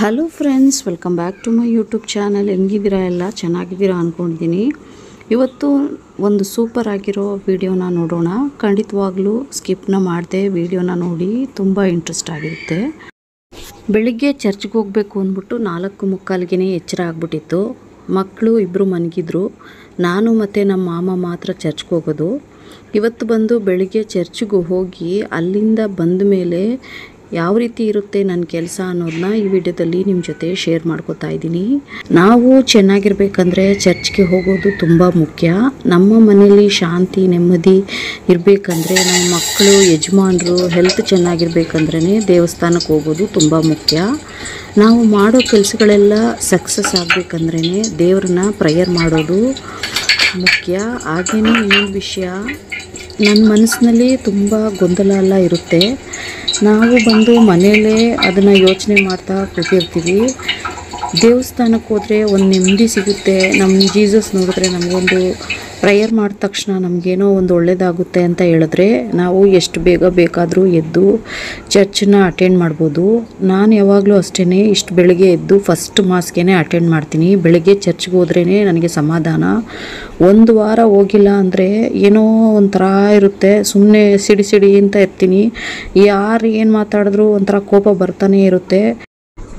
Hello friends welcome back to my YouTube channel ಹೆಂಗಿದ್ದೀರಾ ಎಲ್ಲ? ಚೆನ್ನಾಗಿದ್ದೀರಾ ಅಂದ್ಕೊಂಡಿದ್ದೀನಿ ಇವತ್ತು ಒಂದು ಸೂಪರ್ ಆಗಿರೋ ವಿಡಿಯೋನ ನೋಡೋಣ. ಖಂಡಿತವಾಗ್ಲೂ ಸ್ಕಿಪ್ನ ಮಾಡಿದೆ ವಿಡಿಯೋನ ನೋಡಿ ತುಂಬ ಇಂಟ್ರೆಸ್ಟ್ ಆಗಿರುತ್ತೆ. ಬೆಳಿಗ್ಗೆ ಚರ್ಚ್ಗೆ ಹೋಗಬೇಕು ಅಂದ್ಬಿಟ್ಟು ನಾಲ್ಕು ಮುಕ್ಕಾಲಿಗೆ ಎಚ್ಚರ ಆಗ್ಬಿಟ್ಟಿತ್ತು. ಮಕ್ಕಳು ಇಬ್ಬರು ಮನಗಿದ್ರು. ನಾನು ಮತ್ತು ನಮ್ಮ ಮಾಮ ಮಾತ್ರ ಚರ್ಚ್ಗೆ ಹೋಗೋದು. ಇವತ್ತು ಬಂದು ಬೆಳಿಗ್ಗೆ ಚರ್ಚ್ಗೆ ಹೋಗಿ ಅಲ್ಲಿಂದ ಬಂದ ಮೇಲೆ ಯಾವ ರೀತಿ ಇರುತ್ತೆ ನನ್ನ ಕೆಲಸ ಅನ್ನೋದನ್ನ ಈ ವಿಡಿಯೋದಲ್ಲಿ ನಿಮ್ಮ ಜೊತೆ ಶೇರ್ ಮಾಡ್ಕೋತಾ ಇದ್ದೀನಿ. ನಾವು ಚೆನ್ನಾಗಿರ್ಬೇಕಂದ್ರೆ ಚರ್ಚ್ಗೆ ಹೋಗೋದು ತುಂಬ ಮುಖ್ಯ. ನಮ್ಮ ಮನೇಲಿ ಶಾಂತಿ, ನೆಮ್ಮದಿ ಇರಬೇಕಂದ್ರೆ ನಮ್ಮ ಮಕ್ಕಳು, ಯಜಮಾನರು ಹೆಲ್ತ್ ಚೆನ್ನಾಗಿರ್ಬೇಕಂದ್ರೇ ದೇವಸ್ಥಾನಕ್ಕೆ ಹೋಗೋದು ತುಂಬ ಮುಖ್ಯ. ನಾವು ಮಾಡೋ ಕೆಲಸಗಳೆಲ್ಲ ಸಕ್ಸಸ್ ಆಗಬೇಕಂದ್ರೇ ದೇವ್ರನ್ನ ಪ್ರೇಯರ್ ಮಾಡೋದು ಮುಖ್ಯ. ಹಾಗೇನೇ ಇನ್ನೊಂದು ವಿಷಯ ನನ್ನ ಮನಸ್ಸಿನಲ್ಲಿ ತುಂಬ ಗೊಂದಲ ಎಲ್ಲ ಇರುತ್ತೆ. ನಾವು ಬಂದು ಮನೆಯಲ್ಲೇ ಅದನ್ನು ಯೋಚನೆ ಮಾಡ್ತಾ ಕೂತಿರ್ತೀವಿ. ದೇವಸ್ಥಾನಕ್ಕೆ ಹೋದರೆ ಒಂದು ನೆಮ್ಮದಿ ಸಿಗುತ್ತೆ. ನಮ್ಮ ಜೀಸಸ್ ನೋಡಿದ್ರೆ ನಮಗೊಂದು ಪ್ರೇಯರ್ ಮಾಡಿದ ತಕ್ಷಣ ನಮಗೇನೋ ಒಂದು ಒಳ್ಳೆಯದಾಗುತ್ತೆ ಅಂತ ಹೇಳಿದ್ರೆ ನಾವು ಎಷ್ಟು ಬೇಗ ಬೇಕಾದರೂ ಎದ್ದು ಚರ್ಚನ್ನ ಅಟೆಂಡ್ ಮಾಡ್ಬೋದು. ನಾನು ಯಾವಾಗಲೂ ಅಷ್ಟೇ ಇಷ್ಟು ಬೆಳಗ್ಗೆ ಎದ್ದು ಫಸ್ಟ್ ಮಾಸ್ಗೇನೆ ಅಟೆಂಡ್ ಮಾಡ್ತೀನಿ. ಬೆಳಗ್ಗೆ ಚರ್ಚ್ಗೆ ಹೋದ್ರೇ ನನಗೆ ಸಮಾಧಾನ. ಒಂದು ವಾರ ಹೋಗಿಲ್ಲ ಅಂದರೆ ಏನೋ ಒಂಥರ ಇರುತ್ತೆ. ಸುಮ್ಮನೆ ಸಿಡಿ ಸಿಡಿ ಅಂತ ಇರ್ತೀನಿ. ಯಾರು ಏನು ಮಾತಾಡಿದ್ರು ಒಂಥರ ಕೋಪ ಬರ್ತಾನೆ ಇರುತ್ತೆ.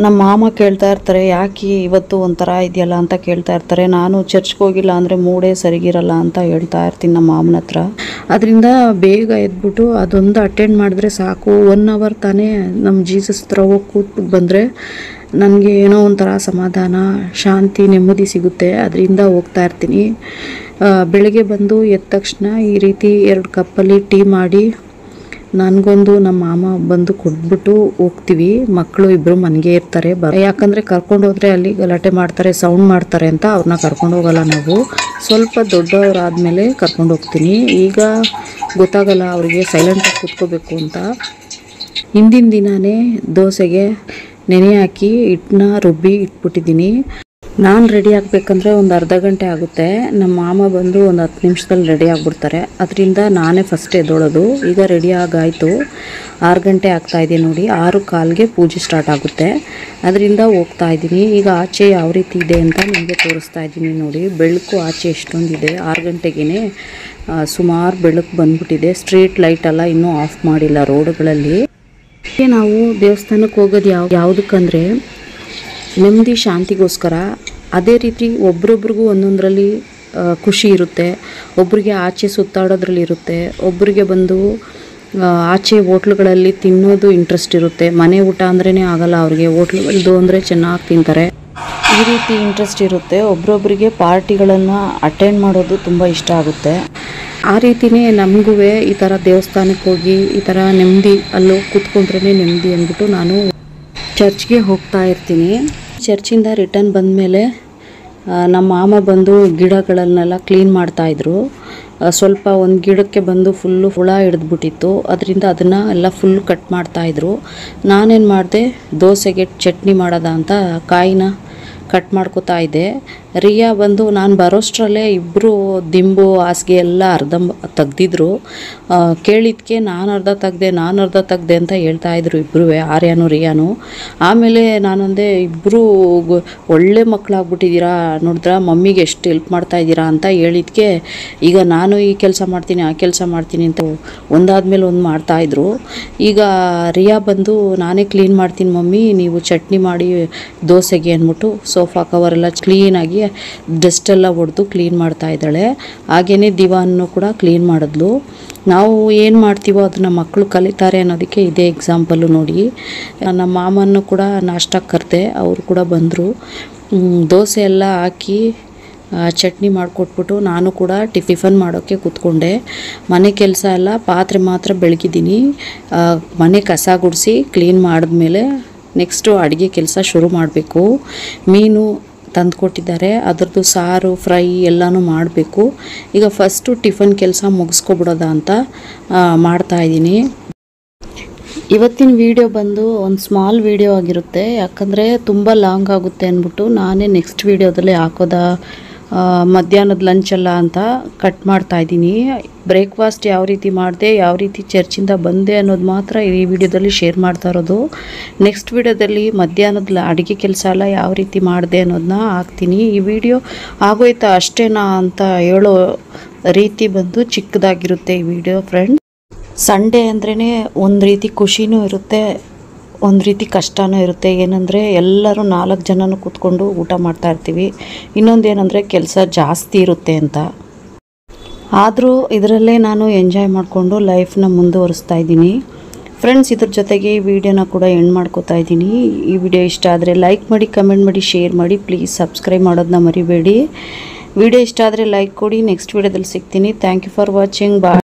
ನಮ್ಮ ಮಾಮ ಕೇಳ್ತಾ ಇರ್ತಾರೆ, ಯಾಕೆ ಇವತ್ತು ಒಂಥರ ಇದೆಯಲ್ಲ? ಅಂತ ಕೇಳ್ತಾ ಇರ್ತಾರೆ. ನಾನು ಚರ್ಚ್ಗೆ ಹೋಗಿಲ್ಲ ಅಂದರೆ ಮೂಡೇ ಸರಿಗಿರಲ್ಲ ಅಂತ ಹೇಳ್ತಾ ಇರ್ತೀನಿ ನಮ್ಮ ಮಾಮನ ಹತ್ರ. ಅದರಿಂದ ಬೇಗ ಎದ್ಬಿಟ್ಟು ಅದೊಂದು ಅಟೆಂಡ್ ಮಾಡಿದ್ರೆ ಸಾಕು. ಒನ್ ಅವರ್ ತಾನೇ ನಮ್ಮ ಜೀಸಸ್ ಹತ್ರ ಹೋಗಿ ಕೂತ್ಬಿಟ್ಟು ಬಂದರೆ ನನಗೆ ಏನೋ ಒಂಥರ ಸಮಾಧಾನ, ಶಾಂತಿ, ನೆಮ್ಮದಿ ಸಿಗುತ್ತೆ. ಅದರಿಂದ ಹೋಗ್ತಾ ಇರ್ತೀನಿ. ಬೆಳಗ್ಗೆ ಬಂದು ಎದ್ದ ತಕ್ಷಣ ಈ ರೀತಿ ಎರಡು ಕಪ್ಪಲ್ಲಿ ಟೀ ಮಾಡಿ ನನಗೊಂದು ನಮ್ಮ ಮಾಮ ಬಂದು ಕೊಟ್ಬಿಟ್ಟು ಹೋಗ್ತೀವಿ. ಮಕ್ಕಳು ಇಬ್ಬರು ಮನೆಗೆ ಇರ್ತಾರೆ. ಯಾಕಂದರೆ ಕರ್ಕೊಂಡು ಹೋದ್ರೆ ಅಲ್ಲಿ ಗಲಾಟೆ ಮಾಡ್ತಾರೆ ಸೌಂಡ್ ಮಾಡ್ತಾರೆ ಅಂತ ಅವ್ರನ್ನ ಕರ್ಕೊಂಡು ಹೋಗಲ್ಲ ನಾವು. ಸ್ವಲ್ಪ ದೊಡ್ಡವರಾದಮೇಲೆ ಕರ್ಕೊಂಡು ಹೋಗ್ತೀನಿ. ಈಗ ಗೊತ್ತಾಗಲ್ಲ ಅವರಿಗೆ ಸೈಲೆಂಟಾಗಿ ಕೂತ್ಕೋಬೇಕು ಅಂತ. ಹಿಂದಿನ ದಿನವೇ ದೋಸೆಗೆ ನೆನೆ ಹಾಕಿ, ಹಿಟ್ಟನ್ನ ರುಬ್ಬಿ ಇಟ್ಬಿಟ್ಟಿದ್ದೀನಿ. ನಾನು ರೆಡಿ ಆಗಬೇಕಂದ್ರೆ ಒಂದು ಅರ್ಧ ಗಂಟೆ ಆಗುತ್ತೆ. ನಮ್ಮ ಮಾಮ ಬಂದು ಒಂದು ಹತ್ತು ನಿಮಿಷದಲ್ಲಿ ರೆಡಿ ಆಗಿಬಿಡ್ತಾರೆ. ಅದರಿಂದ ನಾನೇ ಫಸ್ಟ್ ಎದ್ದೋಳೋದು. ಈಗ ರೆಡಿ ಆಗಾಯಿತು. ಆರು ಗಂಟೆ ಆಗ್ತಾ ಇದೆ ನೋಡಿ. ಆರು ಕಾಲಿಗೆ ಪೂಜೆ ಸ್ಟಾರ್ಟ್ ಆಗುತ್ತೆ. ಅದರಿಂದ ಹೋಗ್ತಾ ಇದ್ದೀನಿ. ಈಗ ಆಚೆ ಯಾವ ರೀತಿ ಇದೆ ಅಂತ ನಿಮಗೆ ತೋರಿಸ್ತಾ ಇದ್ದೀನಿ ನೋಡಿ. ಬೆಳಕು ಆಚೆ ಎಷ್ಟೊಂದಿದೆ. ಆರು ಗಂಟೆಗೇ ಸುಮಾರು ಬೆಳಕು ಬಂದ್ಬಿಟ್ಟಿದೆ. ಸ್ಟ್ರೀಟ್ ಲೈಟ್ ಎಲ್ಲ ಇನ್ನೂ ಆಫ್ ಮಾಡಿಲ್ಲ ರೋಡ್ಗಳಲ್ಲಿ. ನಾವು ದೇವಸ್ಥಾನಕ್ಕೆ ಹೋಗೋದು ಯಾವ, ಯಾವುದಕ್ಕಂದರೆ ನೆಮ್ಮದಿ ಶಾಂತಿಗೋಸ್ಕರ ಅದೇ ರೀತಿ ಒಬ್ರೊಬ್ರಿಗೂ ಒಂದೊಂದರಲ್ಲಿ ಖುಷಿ ಇರುತ್ತೆ. ಒಬ್ರಿಗೆ ಆಚೆ ಸುತ್ತಾಡೋದ್ರಲ್ಲಿ ಇರುತ್ತೆ. ಒಬ್ರಿಗೆ ಬಂದು ಆಚೆ ಹೋಟ್ಲುಗಳಲ್ಲಿ ತಿನ್ನೋದು ಇಂಟ್ರೆಸ್ಟ್ ಇರುತ್ತೆ. ಮನೆ ಊಟ ಅಂದ್ರೇ ಆಗಲ್ಲ ಅವ್ರಿಗೆ. ಹೋಟ್ಲುಗಳದ್ದು ಅಂದರೆ ಚೆನ್ನಾಗಿ ತಿಂತಾರೆ. ಈ ರೀತಿ ಇಂಟ್ರೆಸ್ಟ್ ಇರುತ್ತೆ. ಒಬ್ರೊಬ್ರಿಗೆ ಪಾರ್ಟಿಗಳನ್ನು ಅಟೆಂಡ್ ಮಾಡೋದು ತುಂಬ ಇಷ್ಟ ಆಗುತ್ತೆ. ಆ ರೀತಿಯೇ ನಮಗೂ ಈ ಥರ ದೇವಸ್ಥಾನಕ್ಕೆ ಹೋಗಿ, ಈ ಥರ ನೆಮ್ಮದಿ ಅಲ್ಲೋ ಕೂತ್ಕೊಂಡ್ರೇ ನೆಮ್ಮದಿ ಅಂದ್ಬಿಟ್ಟು ನಾನು ಚರ್ಚ್ಗೆ ಹೋಗ್ತಾ ಇರ್ತೀನಿ. ಚರ್ಚಿಂದ ರಿಟರ್ನ್ ಬಂದಮೇಲೆ ನಮ್ಮ ಮಾಮ ಬಂದು ಗಿಡಗಳನ್ನೆಲ್ಲ ಕ್ಲೀನ್ ಮಾಡ್ತಾಯಿದ್ರು ಸ್ವಲ್ಪ ಒಂದು ಗಿಡಕ್ಕೆ ಬಂದು ಫುಲ್ಲು ಹುಳ ಹಿಡಿದ್ಬಿಟ್ಟಿತ್ತು. ಅದರಿಂದ ಅದನ್ನು ಎಲ್ಲ ಫುಲ್ ಕಟ್ ಮಾಡ್ತಾಯಿದ್ರು ನಾನೇನು ಮಾಡಿದೆ, ದೋಸೆಗೆ ಚಟ್ನಿ ಮಾಡೋದ ಅಂತ ಕಾಯಿನ ಕಟ್ ಮಾಡ್ಕೋತಾ ಇದ್ದೆ. ರಿಯಾ ಬಂದು ನಾನು ಬರೋಷ್ಟರಲ್ಲೇ ಇಬ್ಬರು ದಿಂಬು, ಹಾಸಿಗೆ ಎಲ್ಲ ಅರ್ಧ ತೆಗ್ದಿದ್ರು. ಕೇಳಿದ್ಕೆ ನಾನು ಅರ್ಧ ತೆಗ್ದೆ, ನಾನು ಅರ್ಧ ತೆಗ್ದೆ ಅಂತ ಹೇಳ್ತಾ ಇದ್ರು ಇಬ್ಬರು ಆರ್ಯಾನು, ರಿಯಾನು. ಆಮೇಲೆ ನಾನಂದೆ ಇಬ್ಬರು ಒಳ್ಳೆ ಮಕ್ಕಳಾಗ್ಬಿಟ್ಟಿದ್ದೀರಾ ನೋಡಿದ್ರ ಮಮ್ಮಿಗೆ ಎಷ್ಟು ಹೆಲ್ಪ್ ಮಾಡ್ತಾ ಇದ್ದೀರಾ ಅಂತ ಹೇಳಿದ್ಕೆ, ಈಗ ನಾನು ಈ ಕೆಲಸ ಮಾಡ್ತೀನಿ, ಆ ಕೆಲಸ ಮಾಡ್ತೀನಿ ಅಂತ ಒಂದಾದ್ಮೇಲೆ ಒಂದು ಮಾಡ್ತಾಯಿದ್ರು ಈಗ ರಿಯಾ ಬಂದು, ನಾನೇ ಕ್ಲೀನ್ ಮಾಡ್ತೀನಿ ಮಮ್ಮಿ, ನೀವು ಚಟ್ನಿ ಮಾಡಿ, ದೋಸೆಗೆ ಅಂದ್ಬಿಟ್ಟು ಸೋಫಾ ಕವರ್ ಎಲ್ಲ ಕ್ಲೀನಾಗಿ ಡಸ್ಟ್ ಎಲ್ಲ ಹೊಡೆದು ಕ್ಲೀನ್ ಮಾಡ್ತಾ ಇದ್ದಾಳೆ. ಹಾಗೆಯೇ ದಿವಾನ್ನು ಕೂಡ ಕ್ಲೀನ್ ಮಾಡಿದ್ಲು. ನಾವು ಏನು ಮಾಡ್ತೀವೋ ಅದನ್ನು ಮಕ್ಕಳು ಕಲಿತಾರೆ ಅನ್ನೋದಕ್ಕೆ ಇದೇ ಎಕ್ಸಾಂಪಲ್ಲು ನೋಡಿ. ನಮ್ಮ ಮಾಮನ್ನು ಕೂಡ ನಾಷ್ಟಕ್ಕೆ ಕರೆದೆ, ಅವರು ಕೂಡ ಬಂದರು. ದೋಸೆ ಎಲ್ಲ ಹಾಕಿ ಚಟ್ನಿ ಮಾಡಿಕೊಟ್ಬಿಟ್ಟು ನಾನು ಕೂಡ ಟಿಫಿಫನ್ ಮಾಡೋಕ್ಕೆ ಕೂತ್ಕೊಂಡೆ. ಮನೆ ಕೆಲಸ ಎಲ್ಲ ಪಾತ್ರೆ ಮಾತ್ರ ಬೆಳಗಿದ್ದೀನಿ. ಮನೆ ಕಸ ಗುಡಿಸಿ ಕ್ಲೀನ್ ಮಾಡಿದ್ಮೇಲೆ ನೆಕ್ಸ್ಟು ಅಡುಗೆ ಕೆಲಸ ಶುರು ಮಾಡಬೇಕು. ಮೀನು ತಂದುಕೊಟ್ಟಿದ್ದಾರೆ. ಅದರದ್ದು ಸಾರು, ಫ್ರೈ ಎಲ್ಲನೂ ಮಾಡಬೇಕು. ಈಗ ಫಸ್ಟು ಟಿಫನ್ ಕೆಲಸ ಮುಗಿಸ್ಕೊಬಿಡೋದ ಅಂತ ಮಾಡ್ತಾ ಇದ್ದೀನಿ. ಇವತ್ತಿನ ವಿಡಿಯೋ ಬಂದು ಒಂದು ಸ್ಮಾಲ್ ವಿಡಿಯೋ ಆಗಿರುತ್ತೆ. ಯಾಕಂದರೆ ತುಂಬ ಲಾಂಗ್ ಆಗುತ್ತೆ ಅಂದ್ಬಿಟ್ಟು ನಾನೇ ನೆಕ್ಸ್ಟ್ ವಿಡಿಯೋದಲ್ಲಿ ಹಾಕೋದಾ ಮಧ್ಯಾಹ್ನದ ಲಂಚ್ ಅಲ್ಲ ಅಂತ ಕಟ್ ಮಾಡ್ತಾ ಇದ್ದೀನಿ. ಬ್ರೇಕ್ಫಾಸ್ಟ್ ಯಾವ ರೀತಿ ಮಾಡಿದೆ, ಯಾವ ರೀತಿ ಚರ್ಚಿಂದ ಬಂದೆ ಅನ್ನೋದು ಮಾತ್ರ ಈ ವಿಡಿಯೋದಲ್ಲಿ ಶೇರ್ ಮಾಡ್ತಾ ಇರೋದು. ನೆಕ್ಸ್ಟ್ ವಿಡಿಯೋದಲ್ಲಿ ಮಧ್ಯಾಹ್ನದ ಅಡುಗೆ ಕೆಲಸ ಎಲ್ಲ ಯಾವ ರೀತಿ ಮಾಡಿದೆ ಅನ್ನೋದನ್ನ ಹಾಕ್ತೀನಿ. ಈ ವಿಡಿಯೋ ಆಗೋಯ್ತಾ ಅಷ್ಟೇನಾ ಅಂತ ಹೇಳೋ ರೀತಿ ಬಂದು ಚಿಕ್ಕದಾಗಿರುತ್ತೆ ಈ ವಿಡಿಯೋ ಫ್ರೆಂಡ್ ಸಂಡೇ ಅಂದ್ರೇ ಒಂದು ರೀತಿ ಖುಷಿನೂ ಇರುತ್ತೆ ಒಂದು ರೀತಿ ಕಷ್ಟನೂ ಇರುತ್ತೆ. ಏನಂದರೆ ಎಲ್ಲರೂ ನಾಲ್ಕು ಜನನೂ ಕೂತ್ಕೊಂಡು ಊಟ ಮಾಡ್ತಾ ಇರ್ತೀವಿ. ಇನ್ನೊಂದು ಏನಂದರೆ ಕೆಲಸ ಜಾಸ್ತಿ ಇರುತ್ತೆ ಅಂತ. ಆದರೂ ಇದರಲ್ಲೇ ನಾನು ಎಂಜಾಯ್ ಮಾಡಿಕೊಂಡು ಲೈಫ್ನ ಮುಂದುವರಿಸ್ತಾ ಇದ್ದೀನಿ. ಫ್ರೆಂಡ್ಸ್ ಇದ್ರ ಜೊತೆಗೆ ಈ ವಿಡಿಯೋನ ಕೂಡ ಎಂಡ್ ಮಾಡ್ಕೋತಾ ಇದ್ದೀನಿ. ಈ ವಿಡಿಯೋ ಇಷ್ಟ ಆದರೆ ಲೈಕ್ ಮಾಡಿ ಕಮೆಂಟ್ ಮಾಡಿ ಶೇರ್ ಮಾಡಿ ಪ್ಲೀಸ್ ಸಬ್ಸ್ಕ್ರೈಬ್ ಮಾಡೋದನ್ನ ಮರಿಬೇಡಿ. ವಿಡಿಯೋ ಇಷ್ಟ ಆದರೆ ಲೈಕ್ ಕೊಡಿ. ನೆಕ್ಸ್ಟ್ ವಿಡಿಯೋದಲ್ಲಿ ಸಿಗ್ತೀನಿ. Thank you for watching bye